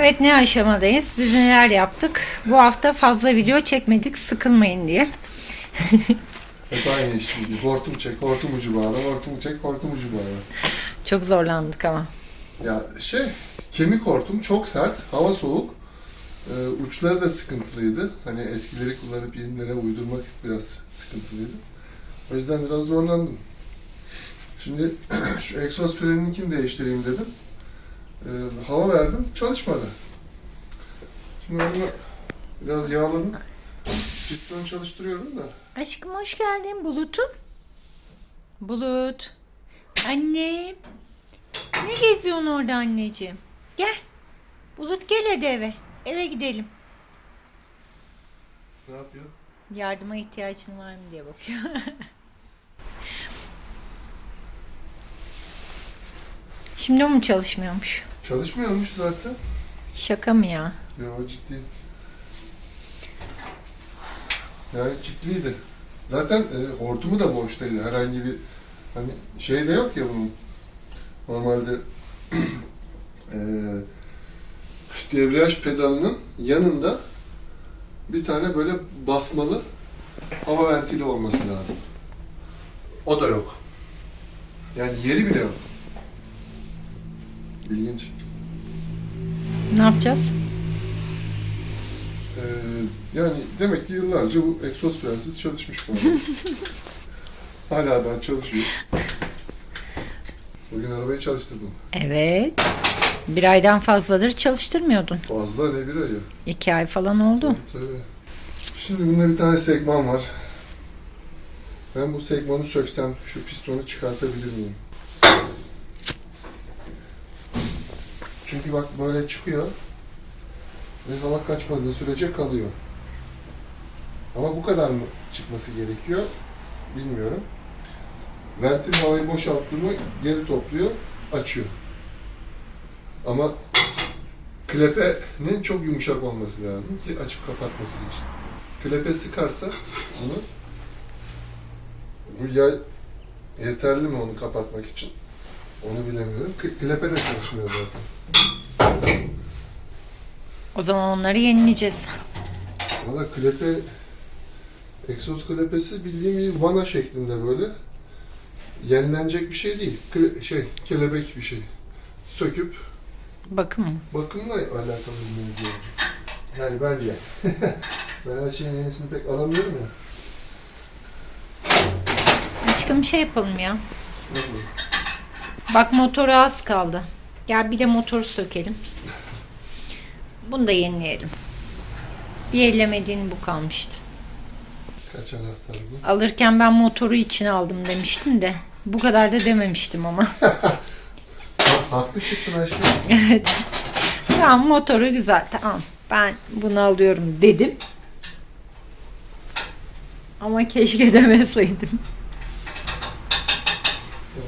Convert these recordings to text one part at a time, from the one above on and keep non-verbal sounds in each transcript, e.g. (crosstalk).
Evet ne aşamadayız? Biz neler yaptık? Bu hafta fazla video çekmedik sıkılmayın diye. (laughs) Hep aynı iş şimdi. Hortum çek, hortum ucu bağla, hortum çek, hortum ucu bağla. Çok zorlandık ama. Ya şey, kemik hortum çok sert, hava soğuk. Ee, uçları da sıkıntılıydı. Hani eskileri kullanıp yenilere uydurmak biraz sıkıntılıydı. O yüzden biraz zorlandım. Şimdi (clears throat) şu egzoz frenininkini değiştireyim dedim. Ee, hava verdim, çalışmadı. Şimdi onu biraz yağladım. Piston çalıştırıyorum da. Aşkım hoş geldin Bulut'um. Bulut. Annem. Ne geziyorsun orada anneciğim? Gel. Bulut gel hadi eve. Eve gidelim. Ne yapıyor? Yardıma ihtiyacın var mı diye bakıyor. (laughs) Şimdi o mu çalışmıyormuş? Çalışmıyormuş zaten. Şaka mı ya? Yo ciddi. Yani ciddiydi. Zaten e, hortumu da boştaydı. Herhangi bir hani şey de yok ya bunun. Normalde (clears throat) e, debriyaj pedalının yanında bir tane böyle basmalı hava ventili olması lazım. O da yok. Yani yeri bile yok. İlginç. Ne yapacağız? Ee, yani demek ki yıllarca bu egzoz frensiz çalışmış bu. (laughs) Hala daha çalışıyor. Bugün arabayı çalıştırdım. Evet. Bir aydan fazladır çalıştırmıyordun. Fazla ne bir ay ya. İki ay falan oldu. Tabii. Şimdi bunda bir tane segman var. Ben bu segmanı söksem şu pistonu çıkartabilir miyim? Çünkü bak böyle çıkıyor. Ve hava kaçmadığı sürece kalıyor. Ama bu kadar mı çıkması gerekiyor? Bilmiyorum. Ventil havayı boşalttığımı geri topluyor, açıyor. Ama klepenin çok yumuşak olması lazım ki açıp kapatması için. Klepe sıkarsa bunu bu yay yeterli mi onu kapatmak için? Onu bilemiyorum. K- Klepe de çalışmıyor zaten. O zaman onları yenileyeceğiz. Valla klepe egzoz klepesi bildiğim bir vana şeklinde böyle. Yenilenecek bir şey değil. Kle- şey, kelebek bir şey. Söküp Bakın mı? bakımla alakalı bir mevzu. Yani bence. (laughs) ben her şeyin yenisini pek alamıyorum ya. Aşkım şey yapalım ya. Bak motoru az kaldı. Gel bir de motoru sökelim. Bunu da yenileyelim. Bir ellemediğin bu kalmıştı. Kaç anahtar bu? Alırken ben motoru içine aldım demiştim de. Bu kadar da dememiştim ama. Ha, (laughs) haklı çıktın aşkım. evet. Tamam motoru güzel tamam. Ben bunu alıyorum dedim. Ama keşke demeseydim.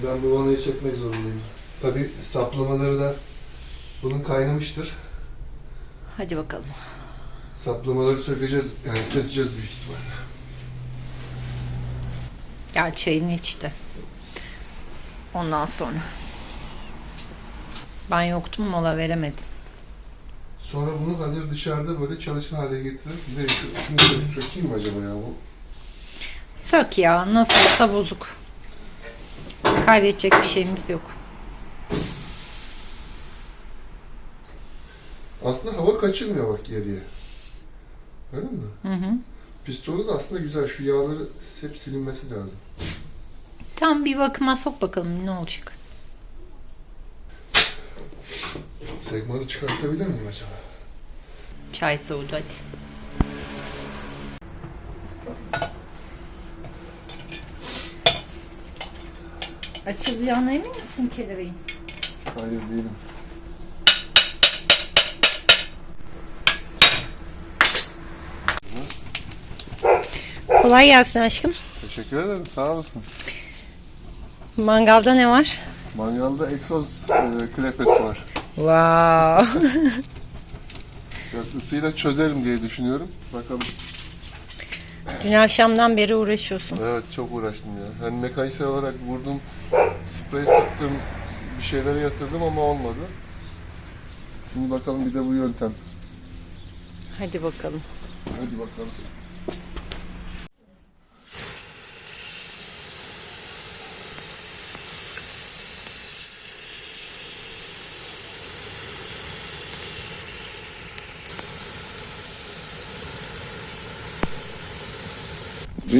Ben bu vanayı sökmek zorundayım. Tabi saplamaları da bunun kaynamıştır. Hadi bakalım. Saplamaları sökeceğiz, yani keseceğiz büyük ihtimalle. Gel çayını içti. Ondan sonra. Ben yoktum mola veremedim. Sonra bunu hazır dışarıda böyle çalışır hale getirip bir de şu, şunu sök- sökeyim mi acaba ya bu? Sök ya nasılsa bozuk. Kaybedecek bir şeyimiz yok. Aslında hava kaçırmıyor bak geriye. Öyle mi? Hı hı. Pistonu da aslında güzel. Şu yağları hep silinmesi lazım. Tam bir bakıma sok bakalım ne olacak. Segmanı çıkartabilir miyim acaba? Çay soğudu hadi. Açılacağına emin misin kelebeğin? Hayır değilim. Kolay gelsin aşkım. Teşekkür ederim. Sağ olasın. Mangalda ne var? Mangalda egzoz e, klepesi var. Wow. Yok, ısıyla çözerim diye düşünüyorum. Bakalım. Dün akşamdan beri uğraşıyorsun. Evet çok uğraştım ya. Hani mekanisel olarak vurdum, sprey sıktım, bir şeylere yatırdım ama olmadı. Şimdi bakalım bir de bu yöntem. Hadi bakalım. Hadi bakalım.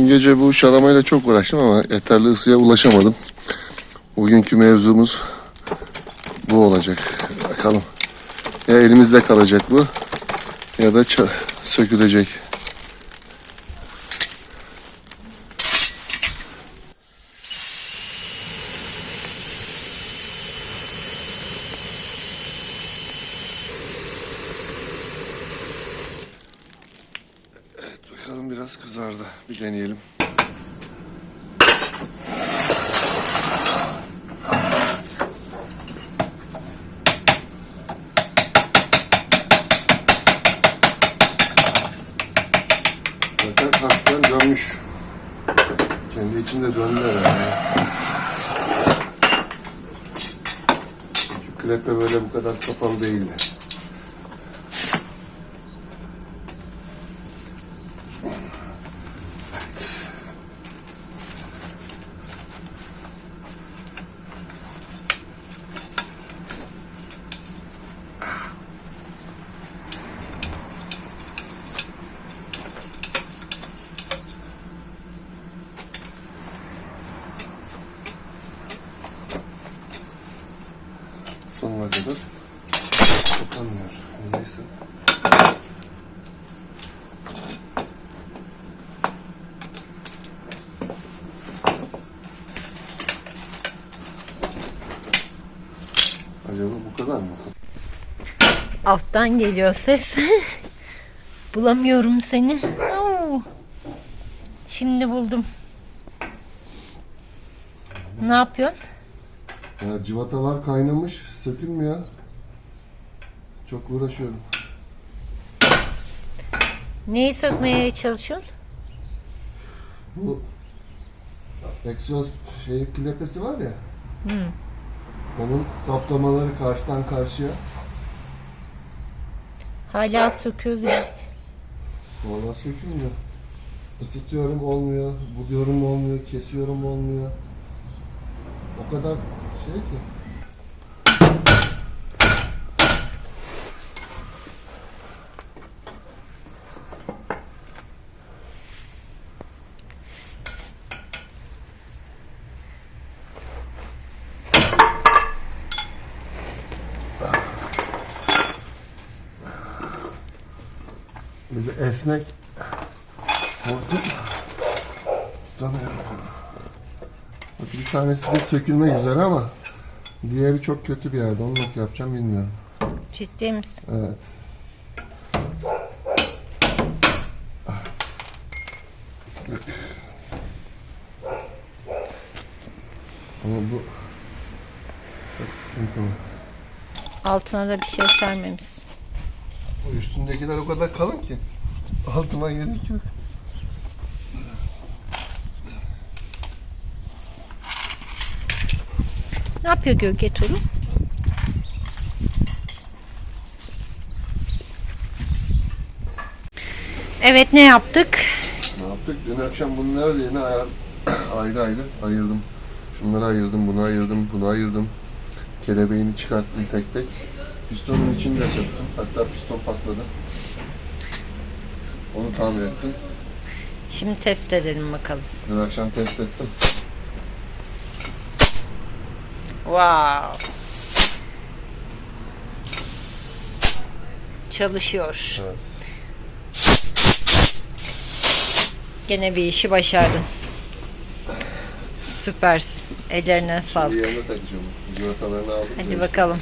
Dün gece bu şalamayla çok uğraştım ama yeterli ısıya ulaşamadım. Bugünkü mevzumuz bu olacak. Bakalım. Ya elimizde kalacak bu ya da sökülecek. Evet bakalım biraz kızardı. Bir deneyelim. Zaten hafiften dönmüş. Kendi içinde döndü herhalde. Çünkü klepe böyle bu kadar kapalı değildi. Sonuna kadar kapanmıyor. Neyse. Acaba bu kadar mı? Alttan geliyor ses. (laughs) Bulamıyorum seni. Oo. Şimdi buldum. Ne yapıyorsun? Ya civatalar kaynamış, sökülmüyor. Çok uğraşıyorum. Neyi sökmeye çalışıyorsun? Bu egzoz şey plepesi var ya. Onun saplamaları karşıdan karşıya. Hala söküyoruz. Vallahi sökülmüyor. Isıtıyorum olmuyor, buluyorum olmuyor, kesiyorum olmuyor. O kadar şey ki. Böyle esnek hortum tutamıyorum. Bak bir tanesi de sökülmek üzere ama diğeri çok kötü bir yerde. Onu nasıl yapacağım bilmiyorum. Ciddi misin? Evet. Ama bu çok sıkıntılı. Altına da bir şey sermemişsin. Üstündekiler o kadar kalın ki altıma gerek yok. Ne yapıyor gölge turu? Evet ne yaptık? Ne yaptık? Dün akşam bunun her yerine ayar, (coughs) ayrı ayrı ayırdım. Şunları ayırdım, bunu ayırdım, bunu ayırdım. Kelebeğini çıkarttım tek tek. Pistonun içini de söktüm. Hatta piston patladı. Onu tamir ettim. Şimdi test edelim bakalım. Dün akşam test ettim. Wow. Çalışıyor. Evet. Gene bir işi başardın. Süpersin. Ellerine sağlık. yerine takacağım. Civatalarını aldım. Hadi bakalım.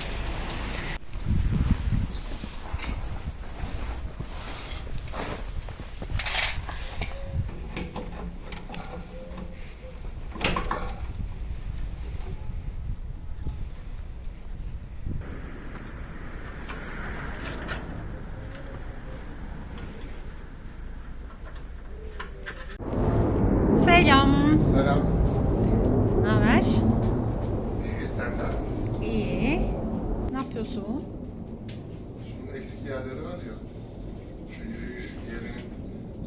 Selam. Selam. Ne haber? İyi senden. İyi. Ne yapıyorsun? var ya, şu yürüyüş yerinin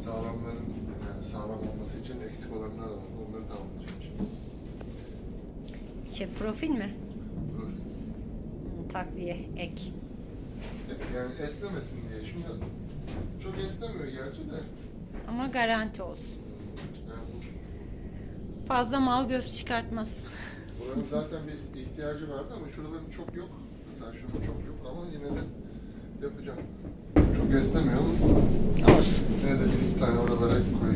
sağlamların, yani sağlam olması için eksik olanlar var. Onları tamamlayacağım şimdi. Şey profil mi? Hı, takviye, ek. Yani esnemesin diye. Şimdi çok esnemiyor gerçi de. Ama garanti olsun. Yani bu- Fazla mal göz çıkartmaz. buranın (laughs) zaten bir ihtiyacı vardı ama şuraların çok yok. Mesela şurada çok yok ama yine de yapacağım. Çok esnemiyor ama Olsun. yine de bir iki tane oralara koyacağım.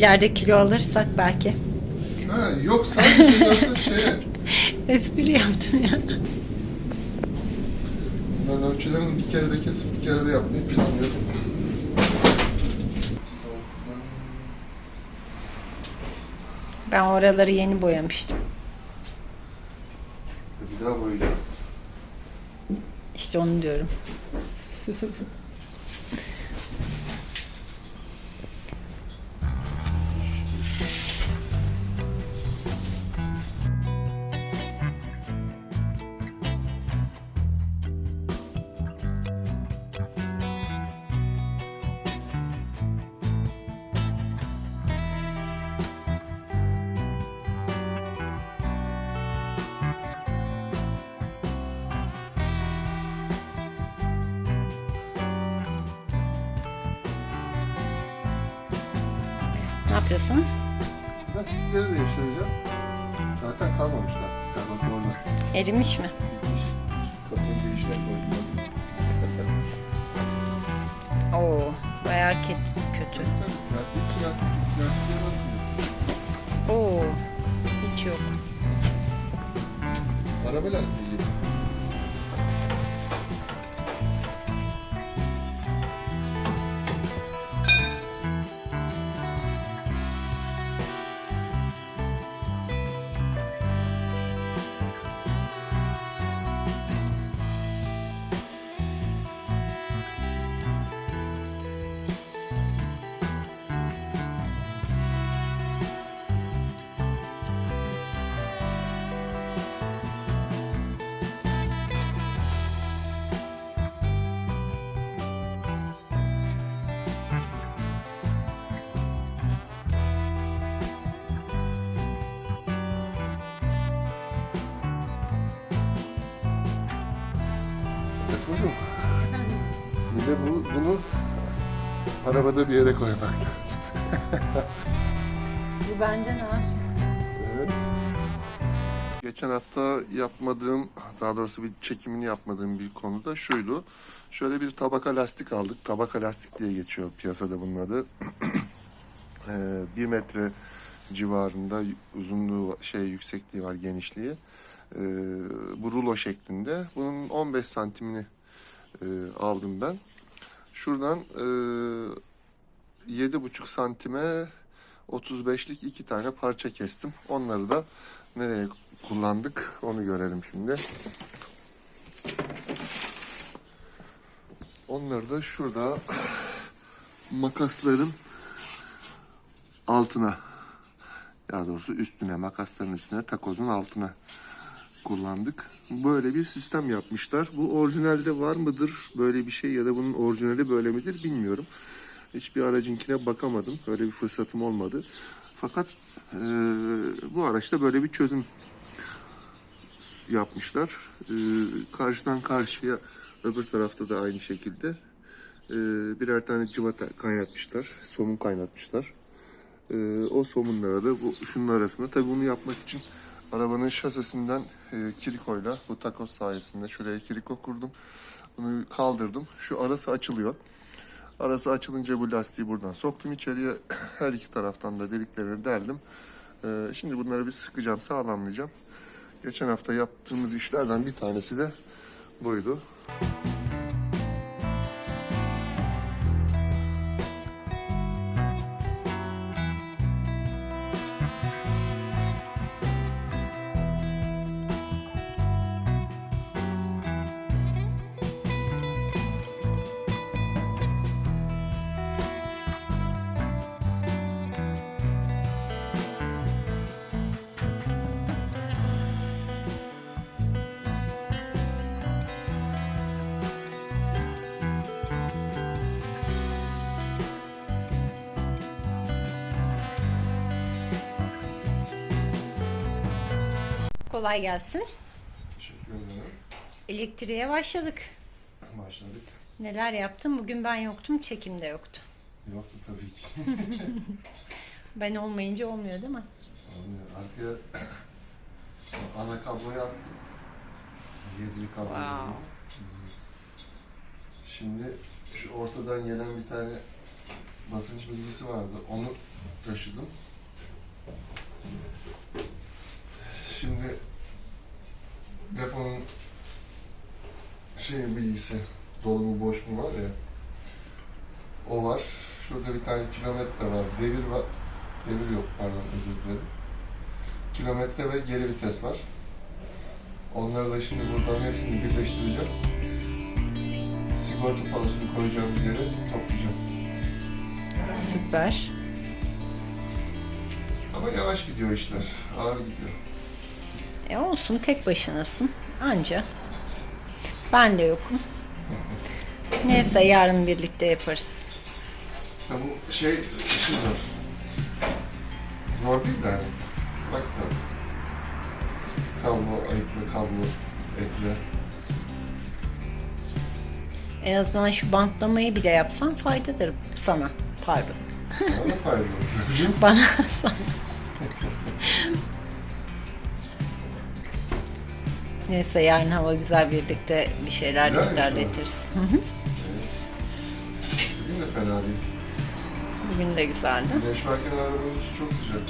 İleride kilo alırsak belki. Ha yok sadece zaten şeye (laughs) Espri yaptım ya. Ben ölçülerini bir kere de kesip bir kere de yapmayı planlıyorum. Ben oraları yeni boyamıştım. Bir daha boyayacağım. İşte onu diyorum. (laughs) Ne yapıyorsun? Lastikleri değiştireceğim. Zaten kalmamış lastikler bak orada. Erimiş mi? Gitmiş. Kapının girişine koydum. Oo, bayağı kötü. Tabii lastik, lastik, lastikleri basmıyor. Oo, hiç yok. Araba lastiği gibi. Arabada bir yere koymak lazım. Bu benden ağır. Evet. Geçen hafta yapmadığım, daha doğrusu bir çekimini yapmadığım bir konu da şuydu. Şöyle bir tabaka lastik aldık. Tabaka lastik diye geçiyor piyasada bunun adı. (clears throat) Ee, bir metre civarında uzunluğu şey yüksekliği var genişliği. Ee, bu rulo şeklinde. Bunun 15 santimini e, aldım ben. Şuradan e, 7,5 santime 35'lik iki tane parça kestim. Onları da nereye kullandık onu görelim şimdi. Onları da şurada makasların altına daha doğrusu üstüne makasların üstüne takozun altına kullandık. Böyle bir sistem yapmışlar. Bu orijinalde var mıdır böyle bir şey ya da bunun orijinali böyle midir bilmiyorum. Hiçbir aracınkine bakamadım. Öyle bir fırsatım olmadı. Fakat eee, bu araçta böyle bir çözüm yapmışlar. Eee, karşıdan karşıya öbür tarafta da aynı şekilde eee, birer tane cıvata kaynatmışlar. Somun kaynatmışlar. Eee, o somunlara da bu şunun arasında tabii bunu yapmak için arabanın şasisinden eee kirikoyla bu takoz sayesinde şuraya kiriko kurdum. Bunu kaldırdım. Şu arası açılıyor. Arası açılınca bu lastiği buradan soktum içeriye. (clears throat) Her iki taraftan da deliklerini deldim. Ee, şimdi bunları bir sıkacağım, sağlamlayacağım. Geçen hafta yaptığımız işlerden bir tanesi de buydu. Kolay gelsin. Teşekkür ederim. Elektriğe başladık. Başladık. Neler yaptım? Bugün ben yoktum, çekimde yoktu. Yoktu tabii ki. (laughs) Ben olmayınca olmuyor değil mi? Olmuyor. Arkaya (coughs) ana kabloyu attım. Yedili kablo. Wow. Şimdi şu ortadan gelen bir tane basınç bilgisi vardı. Onu taşıdım. Şimdi deponun şey bilgisi dolu mu boş mu var ya o var. Şurada bir tane kilometre var. Devir var. Devir yok pardon özür dilerim. Kilometre ve geri vites var. Onları da şimdi buradan hepsini birleştireceğim. Sigorta palosunu koyacağımız yere toplayacağım. Süper. Ama yavaş gidiyor işler. Ağır gidiyor. E olsun, tek başınasın. Anca. Ben de yokum. Neyse yarın birlikte yaparız. Ya bu şey işi zor. Zor değil de yani. Bak tabii. Kablo ayıkla, kablo ekle. En azından şu bantlamayı bile yapsan faydadır sana. Pardon. Sana da faydalı. (laughs) Bana sana. (laughs) Neyse yarın hava güzel birlikte bir şeyler Güzel ilerletiriz. Hı hı. Bugün de fena değil. Bugün de güzeldi. Güneş varken arabanın içi çok sıcak.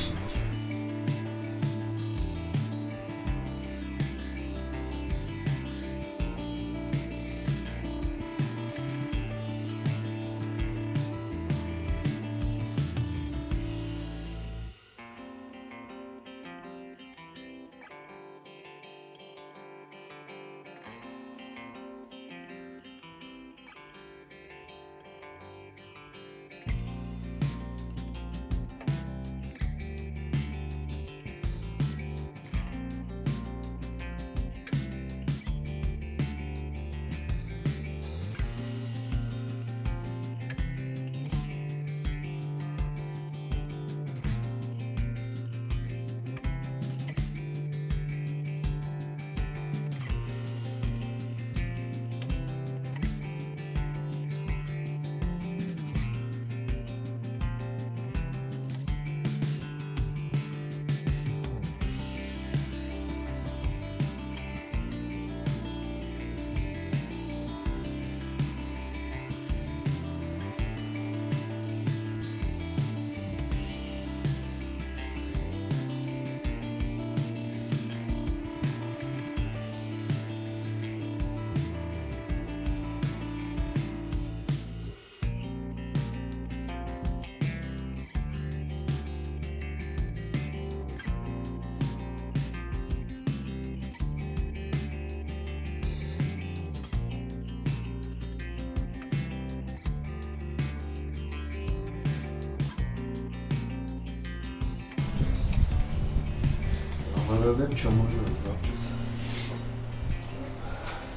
Havalarda hep çamurluyoruz. Ne yapacağız?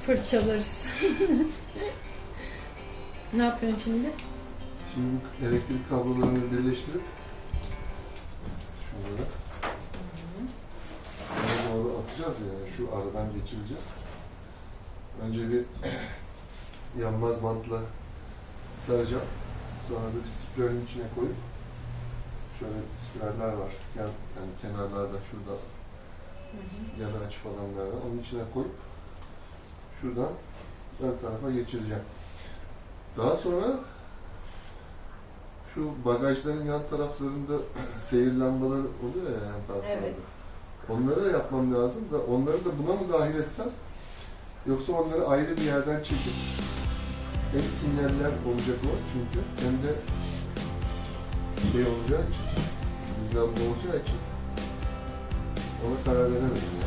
Fırçalarız. ne yapıyorsun şimdi? Şimdi elektrik kablolarını birleştirip şunları şuna doğru atacağız ya yani şu aradan geçireceğiz. Önce bir yanmaz bantla saracağım. Sonra da bir spiralin içine koyup şöyle spiraller var. Yan, yani kenarlarda şurada yana açık olanlardan onun içine koyup şuradan ön tarafa geçireceğim. Daha sonra şu bagajların yan taraflarında (clears throat) seyir lambaları oluyor ya yan taraflarda. Evet. Onları da yapmam lazım da onları da buna mı dahil etsem yoksa onları ayrı bir yerden çekip hem sinyaller olacak o çünkü hem de şey olacağı için düzlemde olacağı için ona karar veremedim.